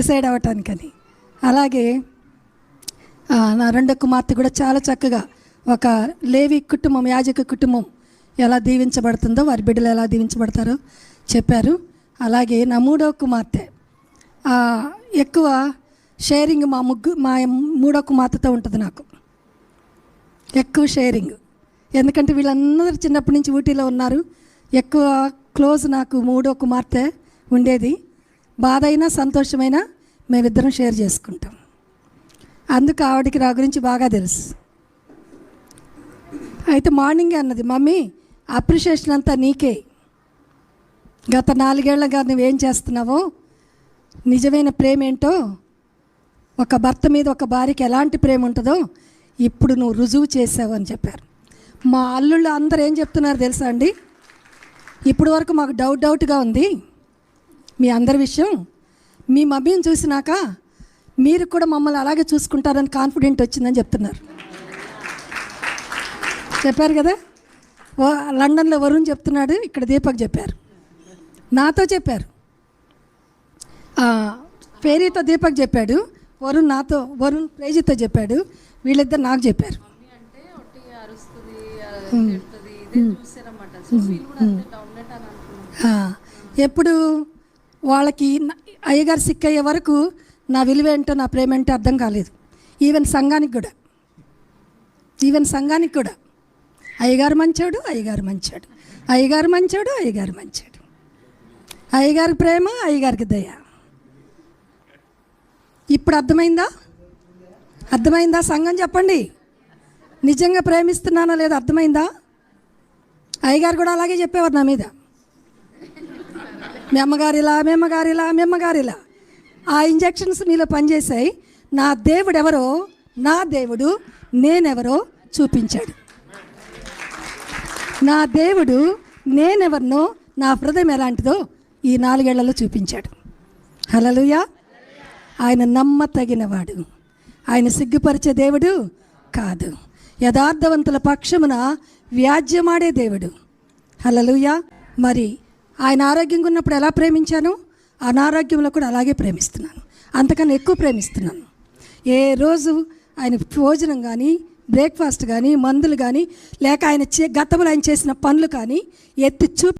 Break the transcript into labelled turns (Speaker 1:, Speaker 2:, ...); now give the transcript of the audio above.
Speaker 1: Decide అవ్వటానికని. అలాగే నా రెండో కుమార్తె కూడా చాలా చక్కగా ఒక లేవి కుటుంబం యాజక కుటుంబం ఎలా దీవించబడుతుందో వారి బిడ్డలు ఎలా దీవించబడతారో చెప్పారు. అలాగే నా మూడో కుమార్తె ఎక్కువ షేరింగ్ మా ముగ్గు మా మూడో కుమార్తెతో ఉంటుంది నాకు. ఎక్కువ షేరింగ్. ఎందుకంటే వీళ్ళందరూ చిన్నప్పటి నుంచి ఊటీలో ఉన్నారు. ఎక్కువ క్లోజ్ నాకు మూడో కుమార్తె ఉండేది. బాధ అయినా సంతోషమైనా మేమిద్దరం షేర్ చేసుకుంటాం. అందుకు ఆవిడకి నా గురించి బాగా తెలుసు. అయితే మార్నింగే అన్నది మమ్మీ అప్రిషియేషన్ అంతా నీకే. గత నాలుగేళ్ళగా నువ్వేం చేస్తున్నావో? నిజమైన ప్రేమ ఏంటో ఒక భర్త మీద ఒక భార్యకి ఎలాంటి ప్రేమ ఉంటుందో ఇప్పుడు నువ్వు రుజువు చేసావు అని చెప్పారు. మా అల్లుళ్ళు అందరూ ఏం చెప్తున్నారు తెలుసా అండి? ఇప్పటి వరకు మాకు డౌట్ డౌట్గా ఉంది. మీ అందరి విషయం మీ మమ్మీని చూసినాక మీరు కూడా మమ్మల్ని అలాగే చూసుకుంటారని కాన్ఫిడెంట్ వచ్చిందని చెప్తున్నారు. చెప్పారు కదా? లండన్లో వరుణ్ చెప్తున్నాడు ఇక్కడ దీపక్ చెప్పారు. నాతో చెప్పారు. పేరీతో దీపక్ చెప్పాడు వరుణ్ నాతో వరుణ్ ప్రేజితో చెప్పాడు వీళ్ళిద్దరు నాకు చెప్పారు. ఎప్పుడు వాళ్ళకి అయ్యగారు సిక్ అయ్యే వరకు నా విలువ ఏంటో నా ప్రేమ ఏంటో అర్థం కాలేదు. ఈవెన్ సంఘానికి కూడా. ఈవెన్ సంఘానికి కూడా. అయ్యగారు మంచాడు అయ్యగారు మంచాడు. అయ్యగారు మంచోడు అయ్యగారు మంచాడు. అయ్యగారి ప్రేమ అయ్యగారికి దయ. ఇప్పుడు అర్థమైందా? అర్థమైందా సంఘం చెప్పండి. నిజంగా ప్రేమిస్తున్నానా లేదా అర్థమైందా? అయ్యగారు కూడా అలాగే చెప్పేవారు నా మీద. మీ అమ్మగారిలా మీ అమ్మగారిలా మీ అమ్మగారిలా ఆ ఇంజెక్షన్స్ మీలో పనిచేశాయి. నా దేవుడు ఎవరో నా దేవుడు నేనెవరో చూపించాడు. నా దేవుడు నేనెవరినో నా హృదయం ఎలాంటిదో ఈ నాలుగేళ్ళలో చూపించాడు. హలలుయా ఆయన నమ్మతగినవాడు. ఆయన సిగ్గుపరిచే దేవుడు కాదు. యథార్థవంతుల పక్షమున వ్యాజ్యమాడే దేవుడు. హలలుయా మరి ఆయన ఆరోగ్యంగా ఉన్నప్పుడు ఎలా ప్రేమించాను? అనారోగ్యంలో కూడా అలాగే ప్రేమిస్తున్నాను. అంతకన్నా ఎక్కువ ప్రేమిస్తున్నాను. ఏ రోజు ఆయన భోజనం కానీ బ్రేక్ఫాస్ట్ కానీ మందులు కానీ లేక ఆయన చే గతంలో ఆయన చేసిన పనులు కానీ ఎత్తి చూపి